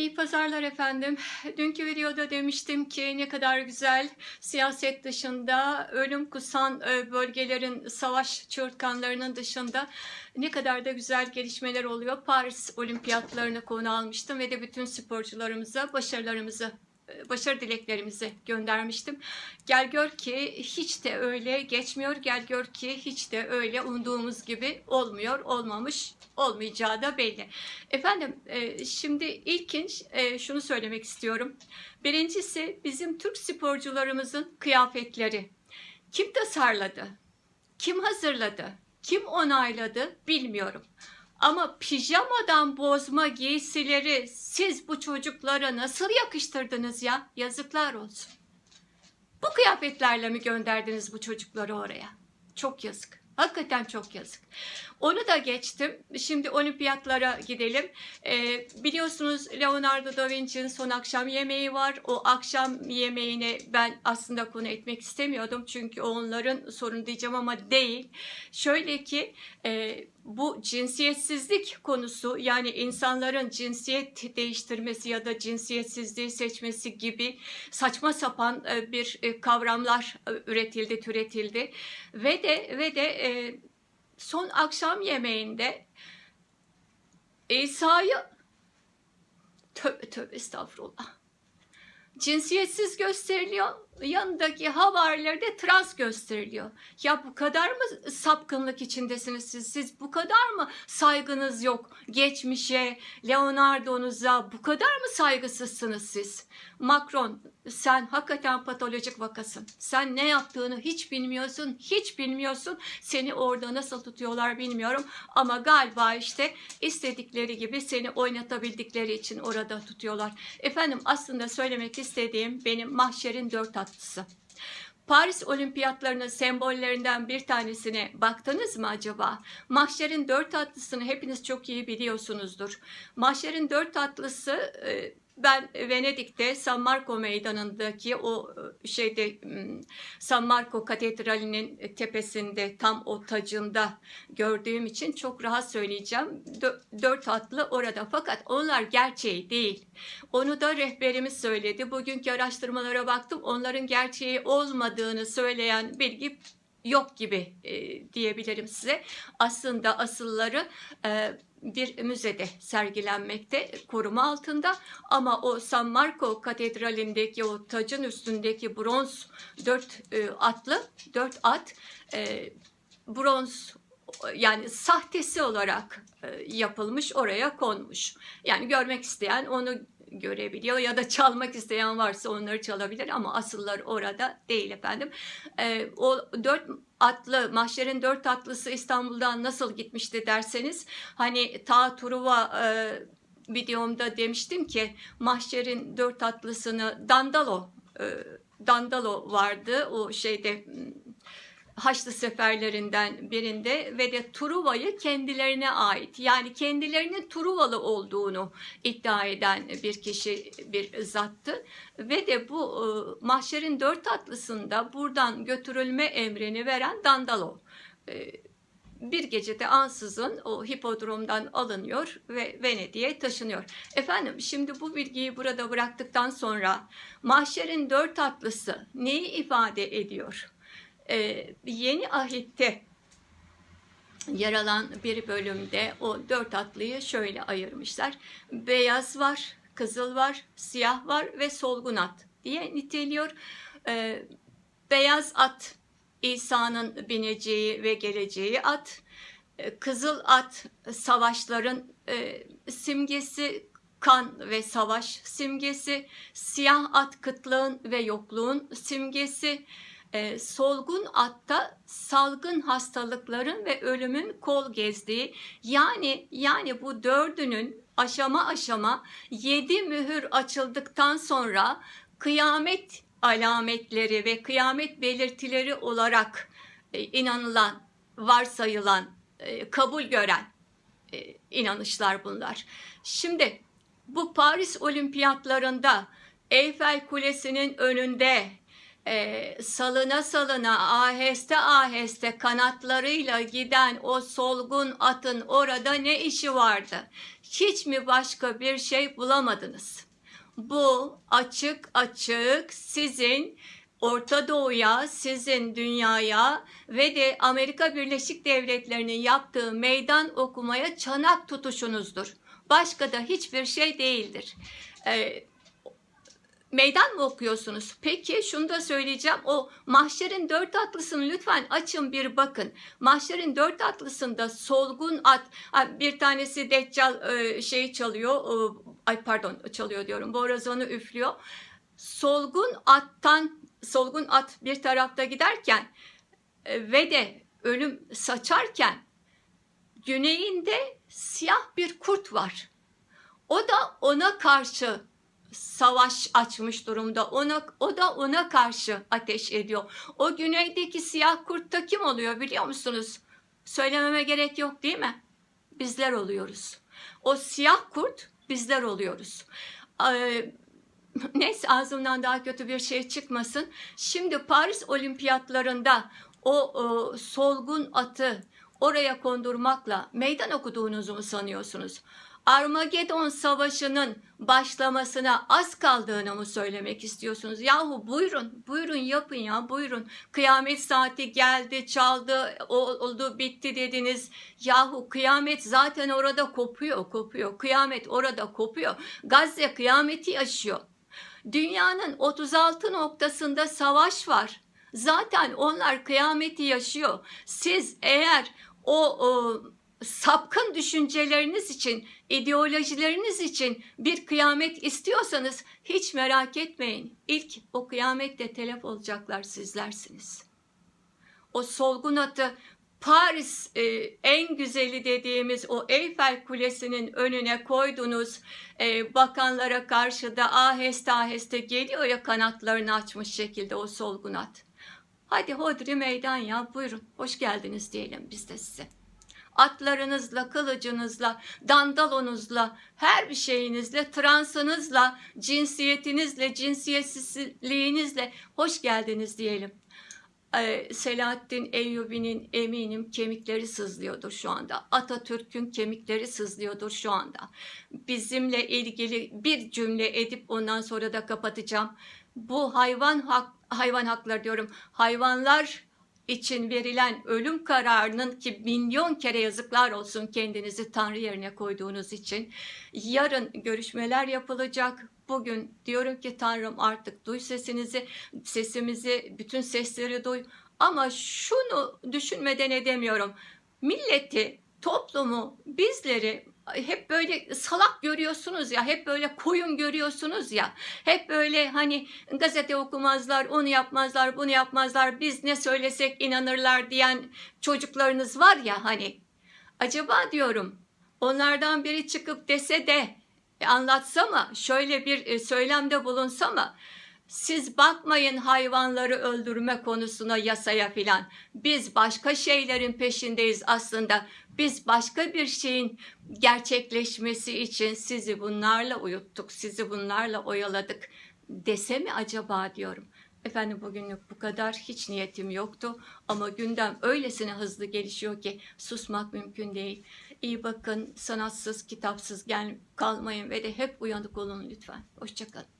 İyi pazarlar efendim. Dünkü videoda demiştim ki ne kadar güzel siyaset dışında ölüm kusan e, bölgelerin savaş çığırtkanlarının dışında ne kadar da güzel gelişmeler oluyor. Paris olimpiyatlarını konu almıştım ve de bütün sporcularımıza başarılarımızı başarı dileklerimizi göndermiştim. Gel gör ki hiç de öyle geçmiyor. Gel gör ki hiç de öyle umduğumuz gibi olmuyor, olmamış, olmayacağı da belli. Efendim e, şimdi ilkin e, şunu söylemek istiyorum. Birincisi bizim Türk sporcularımızın kıyafetleri. Kim tasarladı? Kim hazırladı? Kim onayladı? Bilmiyorum. Ama pijamadan bozma giysileri siz bu çocuklara nasıl yakıştırdınız ya? Yazıklar olsun. Bu kıyafetlerle mi gönderdiniz bu çocukları oraya? Çok yazık. Hakikaten çok yazık. Onu da geçtim. Şimdi olimpiyatlara gidelim. Ee, biliyorsunuz Leonardo da Vinci'nin son akşam yemeği var. O akşam yemeğine ben aslında konu etmek istemiyordum. Çünkü onların sorunu diyeceğim ama değil. Şöyle ki e, bu cinsiyetsizlik konusu yani insanların cinsiyet değiştirmesi ya da cinsiyetsizliği seçmesi gibi saçma sapan e, bir e, kavramlar e, üretildi, türetildi ve de ve de e, son akşam yemeğinde İsa'yı tövbe tövbe estağfurullah cinsiyetsiz gösteriliyor. Yanındaki havarileri trans gösteriliyor. Ya bu kadar mı sapkınlık içindesiniz siz? Siz bu kadar mı saygınız yok geçmişe, Leonardo'nuza bu kadar mı saygısızsınız siz? Macron sen hakikaten patolojik vakasın. Sen ne yaptığını hiç bilmiyorsun, hiç bilmiyorsun. Seni orada nasıl tutuyorlar bilmiyorum. Ama galiba işte istedikleri gibi seni oynatabildikleri için orada tutuyorlar. Efendim aslında söylemek istediğim benim mahşerin dört atlısı. Paris olimpiyatlarının sembollerinden bir tanesine baktınız mı acaba? Mahşerin dört atlısını hepiniz çok iyi biliyorsunuzdur. Mahşerin dört atlısı e, ben Venedik'te San Marco meydanındaki o e, şeyde San Marco Katedrali'nin tepesinde tam o tacında gördüğüm için çok rahat söyleyeceğim. Dört atlı orada fakat onlar gerçeği değil. Onu da rehberimiz söyledi. Bugünkü araştırmalara baktım. Onların gerçeği olmadığını söyleyen bilgi yok gibi e, diyebilirim size. Aslında asılları e, bir müzede sergilenmekte koruma altında ama o San Marco Katedrali'ndeki o tacın üstündeki bronz dört e, atlı dört at e, bronz yani sahtesi olarak e, yapılmış oraya konmuş. Yani görmek isteyen onu görebiliyor ya da çalmak isteyen varsa onları çalabilir ama asıllar orada değil efendim. E, o dört atlı, mahşerin dört atlısı İstanbul'dan nasıl gitmişti derseniz hani ta Truva e, videomda demiştim ki mahşerin dört atlısını Dandalo e, Dandalo vardı o şeyde Haçlı seferlerinden birinde ve de Truva'yı kendilerine ait yani kendilerinin Truvalı olduğunu iddia eden bir kişi bir zattı ve de bu e, mahşerin dört atlısında buradan götürülme emrini veren Dandalo e, bir gecede ansızın o hipodromdan alınıyor ve Venedik'e taşınıyor. Efendim şimdi bu bilgiyi burada bıraktıktan sonra mahşerin dört atlısı neyi ifade ediyor? Ee, yeni ahitte yer alan bir bölümde o dört atlıyı şöyle ayırmışlar. Beyaz var, kızıl var, siyah var ve solgun at diye niteliyor. Ee, beyaz at İsa'nın bineceği ve geleceği at. Ee, kızıl at savaşların e, simgesi, kan ve savaş simgesi. Siyah at kıtlığın ve yokluğun simgesi e, solgun atta salgın hastalıkların ve ölümün kol gezdiği yani yani bu dördünün aşama aşama yedi mühür açıldıktan sonra kıyamet alametleri ve kıyamet belirtileri olarak e, inanılan, varsayılan, e, kabul gören e, inanışlar bunlar. Şimdi bu Paris Olimpiyatlarında Eyfel Kulesi'nin önünde e, salına salına aheste aheste kanatlarıyla giden o solgun atın orada ne işi vardı? Hiç mi başka bir şey bulamadınız? Bu açık açık sizin Orta Doğu'ya, sizin dünyaya ve de Amerika Birleşik Devletleri'nin yaptığı meydan okumaya çanak tutuşunuzdur. Başka da hiçbir şey değildir. Ee, meydan mı okuyorsunuz? Peki şunu da söyleyeceğim. O mahşerin dört atlısını lütfen açın bir bakın. Mahşerin dört atlısında solgun at bir tanesi deccal şey çalıyor. Ay pardon çalıyor diyorum. Borazanı üflüyor. Solgun attan solgun at bir tarafta giderken e, ve de ölüm saçarken güneyinde siyah bir kurt var. O da ona karşı savaş açmış durumda. Ona o da ona karşı ateş ediyor. O güneydeki siyah kurt da kim oluyor biliyor musunuz? Söylememe gerek yok değil mi? Bizler oluyoruz. O siyah kurt bizler oluyoruz. Ee, neyse ağzımdan daha kötü bir şey çıkmasın. Şimdi Paris Olimpiyatlarında o, o solgun atı oraya kondurmakla meydan okuduğunuzu mu sanıyorsunuz? Armagedon Savaşı'nın başlamasına az kaldığını mı söylemek istiyorsunuz? Yahu buyurun, buyurun yapın ya, buyurun. Kıyamet saati geldi, çaldı, oldu, bitti dediniz. Yahu kıyamet zaten orada kopuyor, kopuyor. Kıyamet orada kopuyor. Gazze kıyameti yaşıyor. Dünyanın 36 noktasında savaş var. Zaten onlar kıyameti yaşıyor. Siz eğer o, o sapkın düşünceleriniz için, ideolojileriniz için bir kıyamet istiyorsanız hiç merak etmeyin. İlk o kıyamette telef olacaklar sizlersiniz. O solgun atı Paris e, en güzeli dediğimiz o Eyfel Kulesi'nin önüne koydunuz. E, bakanlara karşı da aheste aheste geliyor ya kanatlarını açmış şekilde o solgun at. Hadi hodri meydan ya buyurun hoş geldiniz diyelim biz de size atlarınızla, kılıcınızla, dandalonuzla, her bir şeyinizle, transınızla, cinsiyetinizle, cinsiyetsizliğinizle hoş geldiniz diyelim. Ee, Selahattin Eyyubi'nin eminim kemikleri sızlıyordur şu anda. Atatürk'ün kemikleri sızlıyordur şu anda. Bizimle ilgili bir cümle edip ondan sonra da kapatacağım. Bu hayvan hak, hayvan hakları diyorum. Hayvanlar için verilen ölüm kararının ki milyon kere yazıklar olsun kendinizi Tanrı yerine koyduğunuz için. Yarın görüşmeler yapılacak. Bugün diyorum ki Tanrım artık duy sesinizi, sesimizi, bütün sesleri duy. Ama şunu düşünmeden edemiyorum. Milleti, toplumu, bizleri hep böyle salak görüyorsunuz ya, hep böyle koyun görüyorsunuz ya, hep böyle hani gazete okumazlar, onu yapmazlar, bunu yapmazlar, biz ne söylesek inanırlar diyen çocuklarınız var ya hani. Acaba diyorum onlardan biri çıkıp dese de e, anlatsa mı, şöyle bir e, söylemde bulunsa mı, siz bakmayın hayvanları öldürme konusuna yasaya filan. Biz başka şeylerin peşindeyiz aslında. Biz başka bir şeyin gerçekleşmesi için sizi bunlarla uyuttuk, sizi bunlarla oyaladık dese mi acaba diyorum. Efendim bugünlük bu kadar. Hiç niyetim yoktu. Ama gündem öylesine hızlı gelişiyor ki susmak mümkün değil. İyi bakın, sanatsız, kitapsız gel kalmayın ve de hep uyanık olun lütfen. Hoşçakalın.